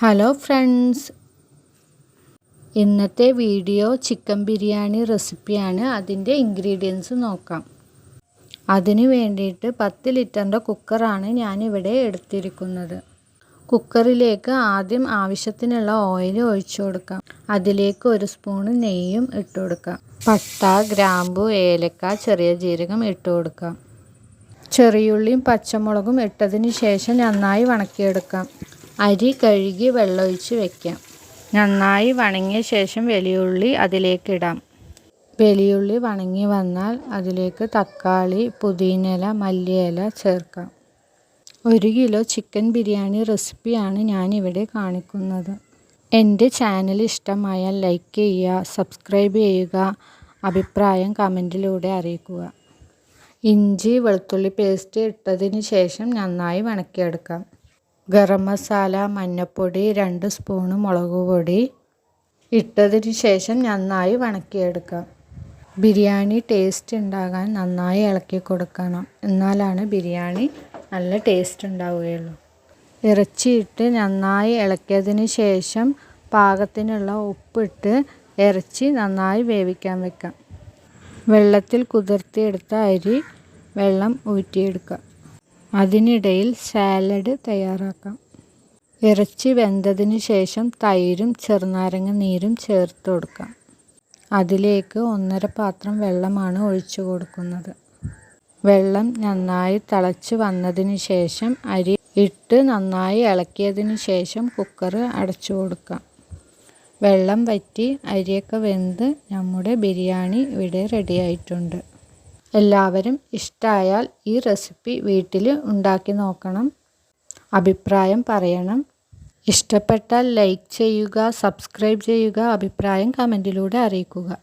Hello friends. ഇന്നത്തെ video chicken biryani റെസിപ്പിയാണ്. അതിന്റെ ഇൻഗ്രീഡിയൻസ് നോക്കാം. അതിന് വേണ്ടിയിട്ട് പത്ത് ലിറ്ററിന്റെ കുക്കറാണ് ഞാനിവിടെ എടുത്തിരിക്കുന്നത്. കുക്കറിലേക്ക് ആദ്യം ആവശ്യത്തിനുള്ള ഓയിൽ ഒഴിച്ചു കൊടുക്കാം. അതിലേക്ക് ഒരു സ്പൂണ് നെയ്യും ഇട്ട് കൊടുക്കാം. പട്ട ഗ്രാമ്പു ഏലക്ക ചെറിയ ജീരകം ഇട്ട് കൊടുക്കാം. ചെറിയുള്ളിയും പച്ചമുളകും ഇട്ടതിന് ശേഷം നന്നായി വണക്കിയെടുക്കാം. അരി കഴുകി വെള്ളമൊഴിച്ച് വെക്കാം. നന്നായി വണങ്ങിയ ശേഷം വലിയുള്ളി അതിലേക്കിടാം. വലിയുള്ളി വണങ്ങി വന്നാൽ അതിലേക്ക് തക്കാളി പുതിനയില മല്ലിയില ചേർക്കാം. ഒരു കിലോ ചിക്കൻ ബിരിയാണി റെസിപ്പിയാണ് ഞാനിവിടെ കാണിക്കുന്നത്. എന്റെ ചാനൽ ഇഷ്ടമായാൽ ലൈക്ക് ചെയ്യുക സബ്സ്ക്രൈബ് ചെയ്യുക അഭിപ്രായം കമന്റിലൂടെ അറിയിക്കുക. ഇഞ്ചി വെളുത്തുള്ളി പേസ്റ്റ് ഇട്ടതിന് ശേഷം നന്നായി വണക്കിയെടുക്കാം. ഗരം മസാല മഞ്ഞപ്പൊടി രണ്ട് സ്പൂണ് മുളക് പൊടി. ഇട്ടതിന് ശേഷം നന്നായി വണക്കിയെടുക്കാം. ബിരിയാണി ടേസ്റ്റ് ഉണ്ടാകാൻ നന്നായി ഇളക്കി കൊടുക്കണം. എന്നാലാണ് ബിരിയാണി നല്ല ടേസ്റ്റ് ഉണ്ടാവുകയുള്ളൂ. ഇറച്ചിയിട്ട് നന്നായി ഇളക്കിയതിന് ശേഷം പാകത്തിനുള്ള ഉപ്പിട്ട് ഇറച്ചി നന്നായി വേവിക്കാൻ വെക്കാം. വെള്ളത്തിൽ കുതിർത്തിയെടുത്ത അരി വെള്ളം ഊറ്റിയെടുക്കുക അതിനിടയിൽ സാലഡ് തയ്യാറാക്കാം. ഇറച്ചി വെന്തതിന് ശേഷം തൈരും ചെറുനാരങ്ങ നീരും ചേർത്ത് കൊടുക്കാം. അതിലേക്ക് ഒന്നര പാത്രം വെള്ളമാണ് ഒഴിച്ചു കൊടുക്കുന്നത്. വെള്ളം നന്നായി തിളച്ച് വന്നതിന് ശേഷം അരി ഇട്ട് നന്നായി ഇളക്കിയതിന് ശേഷം കുക്കർ അടച്ചു കൊടുക്കാം. വെള്ളം വറ്റി അരിയൊക്കെ വെന്ത് നമ്മുടെ ബിരിയാണി ഇവിടെ റെഡിയായിട്ടുണ്ട് എല്ലാവരും ഇഷ്ടമായാൽ ഈ റെസിപ്പി വീട്ടിൽ ഉണ്ടാക്കി നോക്കണം. അഭിപ്രായം പറയണം. ഇഷ്ടപ്പെട്ടാൽ ലൈക്ക് ചെയ്യുക സബ്സ്ക്രൈബ് ചെയ്യുക അഭിപ്രായം കമന്റിലൂടെ അറിയിക്കുക.